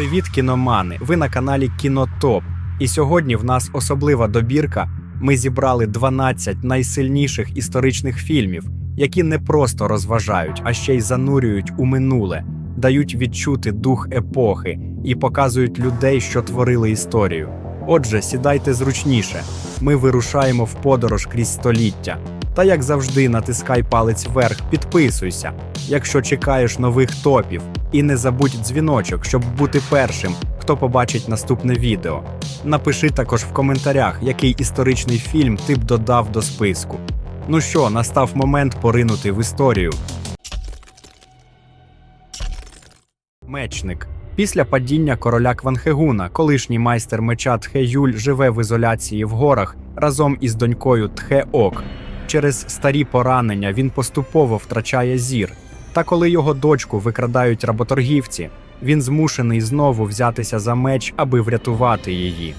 Привіт, кіномани! Ви на каналі Кінотоп. І сьогодні в нас особлива добірка. Ми зібрали 12 найсильніших історичних фільмів, які не просто розважають, а ще й занурюють у минуле, дають відчути дух епохи і показують людей, що творили історію. Отже, сідайте зручніше. Ми вирушаємо в подорож крізь століття. Та як завжди, натискай палець вверх, підписуйся, якщо чекаєш нових топів. І не забудь дзвіночок, щоб бути першим, хто побачить наступне відео. Напиши також в коментарях, який історичний фільм ти б додав до списку. Ну що, настав момент поринути в історію. Мечник. Після падіння короля Кванхегуна, колишній майстер меча Тхе-Юль живе в ізоляції в горах разом із донькою Тхе-Ок. Через старі поранення він поступово втрачає зір. Та коли його дочку викрадають работоргівці, він змушений знову взятися за меч, аби врятувати її.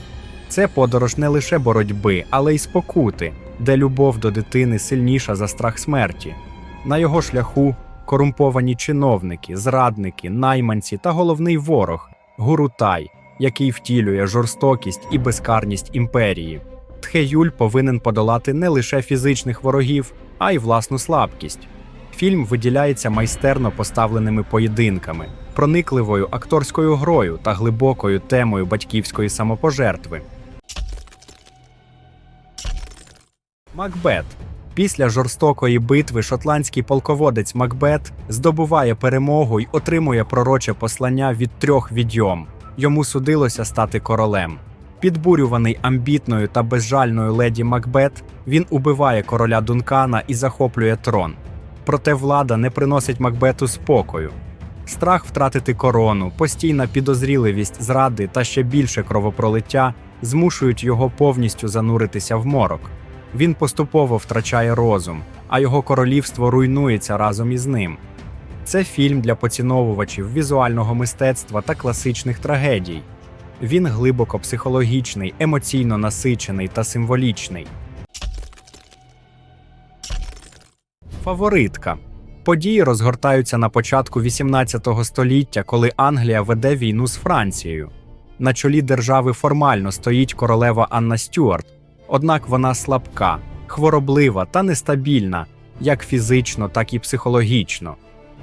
Це подорож не лише боротьби, але й спокути, де любов до дитини сильніша за страх смерті. На його шляху корумповані чиновники, зрадники, найманці та головний ворог Гурутай, який втілює жорстокість і безкарність імперії. Тхеюль повинен подолати не лише фізичних ворогів, а й власну слабкість. Фільм виділяється майстерно поставленими поєдинками, проникливою акторською грою та глибокою темою батьківської самопожертви. Макбет. Після жорстокої битви шотландський полководець Макбет здобуває перемогу й отримує пророче послання від трьох відьом. Йому судилося стати королем. Підбурюваний амбітною та безжальною леді Макбет, він убиває короля Дункана і захоплює трон. Проте влада не приносить Макбету спокою. Страх втратити корону, постійна підозріливість зради та ще більше кровопролиття змушують його повністю зануритися в морок. Він поступово втрачає розум, а його королівство руйнується разом із ним. Це фільм для поціновувачів візуального мистецтва та класичних трагедій. Він глибоко психологічний, емоційно насичений та символічний. Фаворитка. Події розгортаються на початку 18 століття, коли Англія веде війну з Францією. На чолі держави формально стоїть королева Анна Стюарт, однак вона слабка, хвороблива та нестабільна, як фізично, так і психологічно.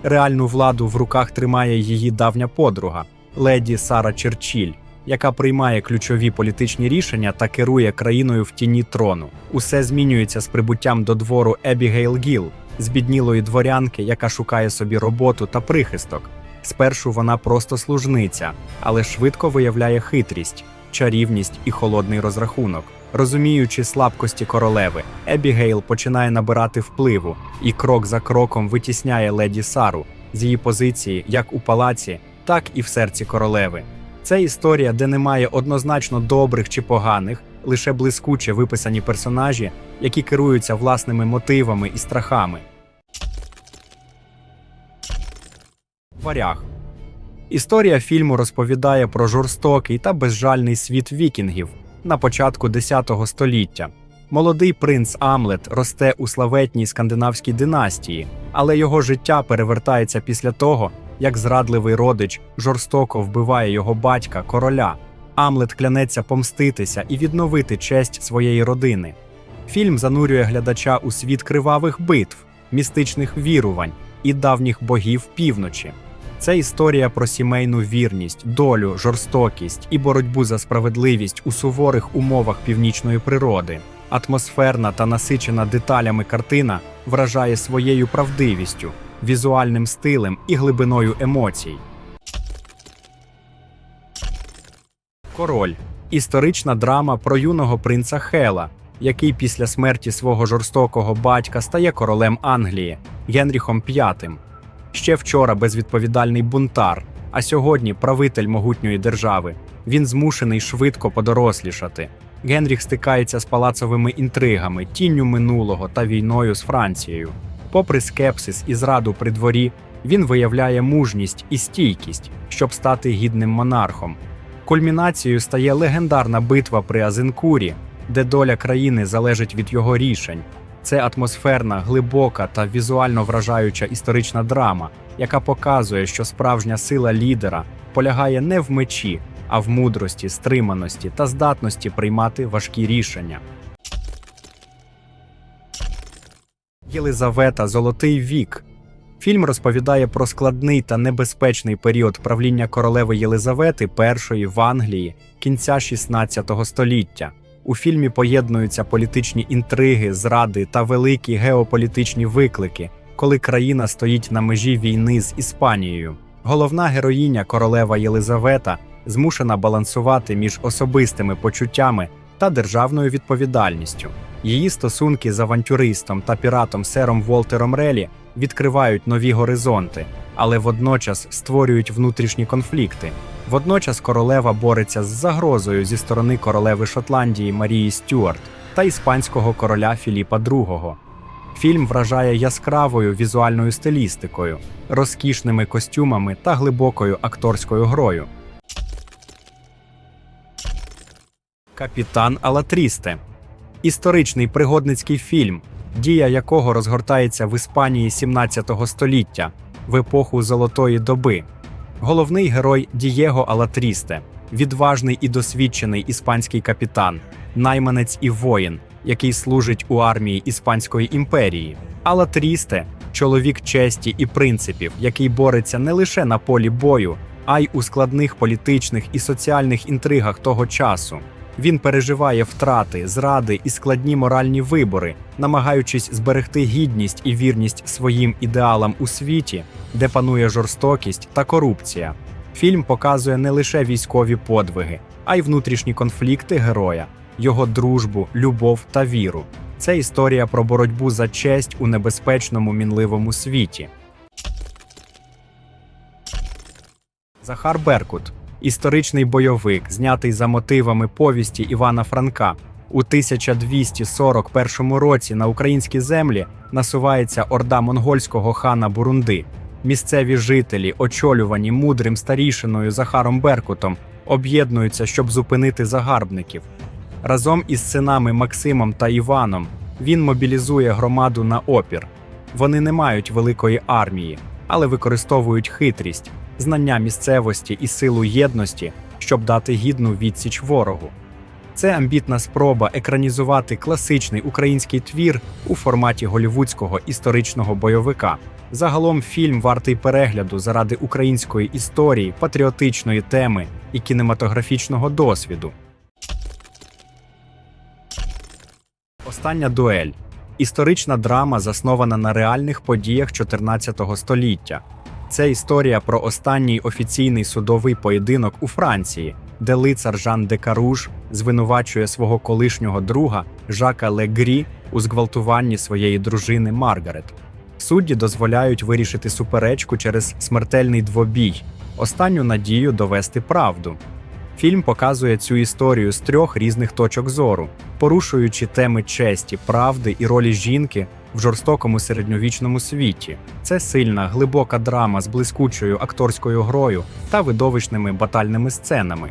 Реальну владу в руках тримає її давня подруга, леді Сара Черчилль, яка приймає ключові політичні рішення та керує країною в тіні трону. Усе змінюється з прибуттям до двору Ебігейл Гіл, збіднілої дворянки, яка шукає собі роботу та прихисток. Спершу вона просто служниця, але швидко виявляє хитрість, чарівність і холодний розрахунок. Розуміючи слабкості королеви, Ебігейл починає набирати впливу і крок за кроком витісняє леді Сару з її позиції як у палаці, так і в серці королеви. Це історія, де немає однозначно добрих чи поганих, лише блискуче виписані персонажі, які керуються власними мотивами і страхами. Варяг. Історія фільму розповідає про жорстокий та безжальний світ вікінгів на початку X століття. Молодий принц Амлет росте у славетній скандинавській династії, але його життя перевертається після того, як зрадливий родич жорстоко вбиває його батька, короля. Амлет клянеться помститися і відновити честь своєї родини. Фільм занурює глядача у світ кривавих битв, містичних вірувань і давніх богів півночі. Це історія про сімейну вірність, долю, жорстокість і боротьбу за справедливість у суворих умовах північної природи. Атмосферна та насичена деталями картина вражає своєю правдивістю, візуальним стилем і глибиною емоцій. Король історична драма про юного принца Хела, який після смерті свого жорстокого батька стає королем Англії Генріхом V. Ще вчора безвідповідальний бунтар, а сьогодні правитель могутньої держави. Він змушений швидко подорослішати. Генріх стикається з палацовими інтригами, тінню минулого та війною з Францією. Попри скепсис і зраду при дворі, він виявляє мужність і стійкість, щоб стати гідним монархом. Кульмінацією стає легендарна битва при Азенкурі, де доля країни залежить від його рішень. Це атмосферна, глибока та візуально вражаюча історична драма, яка показує, що справжня сила лідера полягає не в мечі, а в мудрості, стриманості та здатності приймати важкі рішення. Єлизавета Золотий вік. Фільм розповідає про складний та небезпечний період правління королеви Єлизавети І в Англії кінця 16 століття. У фільмі поєднуються політичні інтриги, зради та великі геополітичні виклики, коли країна стоїть на межі війни з Іспанією. Головна героїня королева Єлизавета змушена балансувати між особистими почуттями та державною відповідальністю. Її стосунки з авантюристом та піратом Сером Волтером Релі відкривають нові горизонти, але водночас створюють внутрішні конфлікти. Водночас королева бореться з загрозою зі сторони королеви Шотландії Марії Стюарт та іспанського короля Філіпа II. Фільм вражає яскравою візуальною стилістикою, розкішними костюмами та глибокою акторською грою. Капітан Алатрісте історичний пригодницький фільм, дія якого розгортається в Іспанії 17 століття в епоху Золотої доби. Головний герой Дієго Алатрісте, відважний і досвідчений іспанський капітан, найманець і воїн, який служить у армії Іспанської імперії. Алатрісте чоловік честі і принципів, який бореться не лише на полі бою, а й у складних політичних і соціальних інтригах того часу. Він переживає втрати, зради і складні моральні вибори, намагаючись зберегти гідність і вірність своїм ідеалам у світі, де панує жорстокість та корупція. Фільм показує не лише військові подвиги, а й внутрішні конфлікти героя, його дружбу, любов та віру. Це історія про боротьбу за честь у небезпечному мінливому світі. Захар Беркут історичний бойовик, знятий за мотивами повісті Івана Франка. У 1241 році на українські землі насувається орда монгольського хана Бурунди. Місцеві жителі, очолювані мудрим старішиною Захаром Беркутом, об'єднуються, щоб зупинити загарбників. Разом із синами Максимом та Іваном він мобілізує громаду на опір. Вони не мають великої армії, але використовують хитрість, знання місцевості і силу єдності, щоб дати гідну відсіч ворогу. Це амбітна спроба екранізувати класичний український твір у форматі голівудського історичного бойовика. Загалом фільм вартий перегляду заради української історії, патріотичної теми і кінематографічного досвіду. Остання дуель історична драма, заснована на реальних подіях 14 століття. Це історія про останній офіційний судовий поєдинок у Франції, де лицар Жан де Каруж звинувачує свого колишнього друга Жака Легрі у зґвалтуванні своєї дружини Маргарет. Судді дозволяють вирішити суперечку через смертельний двобій, останню надію довести правду. Фільм показує цю історію з трьох різних точок зору, порушуючи теми честі, правди і ролі жінки в жорстокому середньовічному світі. Це сильна, глибока драма з блискучою акторською грою та видовищними батальними сценами.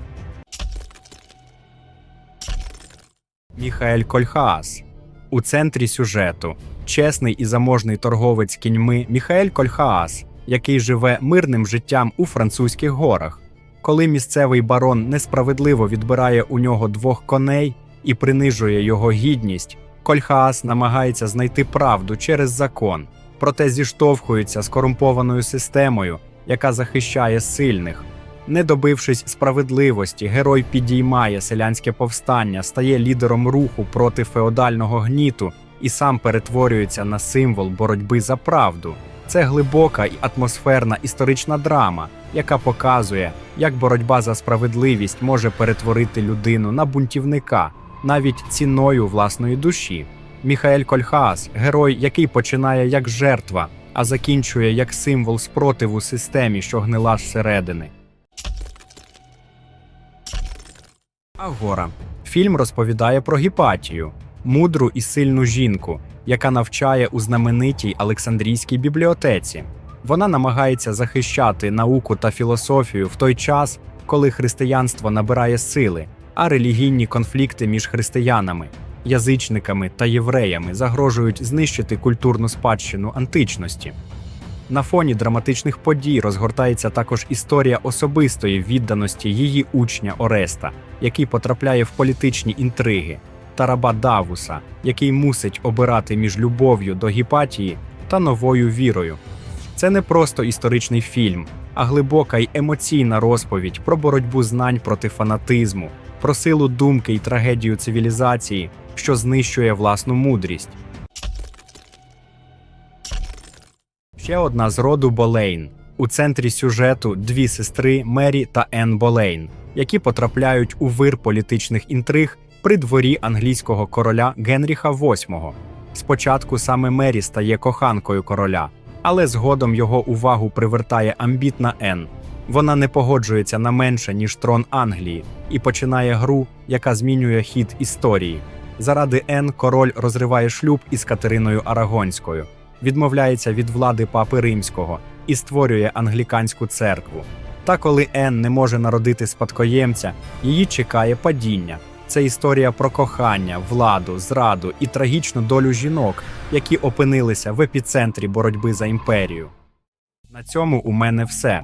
Міхаель Кольхаас у центрі сюжету чесний і заможний торговець кіньми Міхаель Кольхаас, який живе мирним життям у французьких горах. Коли місцевий барон несправедливо відбирає у нього двох коней і принижує його гідність, Кольхаас намагається знайти правду через закон, проте зіштовхується з корумпованою системою, яка захищає сильних. Не добившись справедливості, герой підіймає селянське повстання, стає лідером руху проти феодального гніту і сам перетворюється на символ боротьби за правду. Це глибока і атмосферна історична драма, яка показує, як боротьба за справедливість може перетворити людину на бунтівника навіть ціною власної душі. Міхаель Кольхаас герой, який починає як жертва, а закінчує як символ спротиву системі, що гнила зсередини. Агора. Фільм розповідає про Гіпатію, мудру і сильну жінку, яка навчає у знаменитій Олександрійській бібліотеці. Вона намагається захищати науку та філософію в той час, коли християнство набирає сили, а релігійні конфлікти між християнами, язичниками та євреями загрожують знищити культурну спадщину античності. На фоні драматичних подій розгортається також історія особистої відданості її учня Ореста, який потрапляє в політичні інтриги, та раба Давуса, який мусить обирати між любов'ю до Гіпатії та новою вірою. Це не просто історичний фільм, а глибока й емоційна розповідь про боротьбу знань проти фанатизму, про силу думки й трагедію цивілізації, що знищує власну мудрість. Ще одна з роду Болейн. У центрі сюжету дві сестри Мері та Енн Болейн, які потрапляють у вир політичних інтриг при дворі англійського короля Генріха VIII. Спочатку саме Мері стає коханкою короля, але згодом його увагу привертає амбітна Енн. Вона не погоджується на менше, ніж трон Англії, і починає гру, яка змінює хід історії. Заради Енн король розриває шлюб із Катериною Арагонською, відмовляється від влади папи римського і створює англіканську церкву. Та коли Енн не може народити спадкоємця, її чекає падіння. Це історія про кохання, владу, зраду і трагічну долю жінок, які опинилися в епіцентрі боротьби за імперію. На цьому у мене все.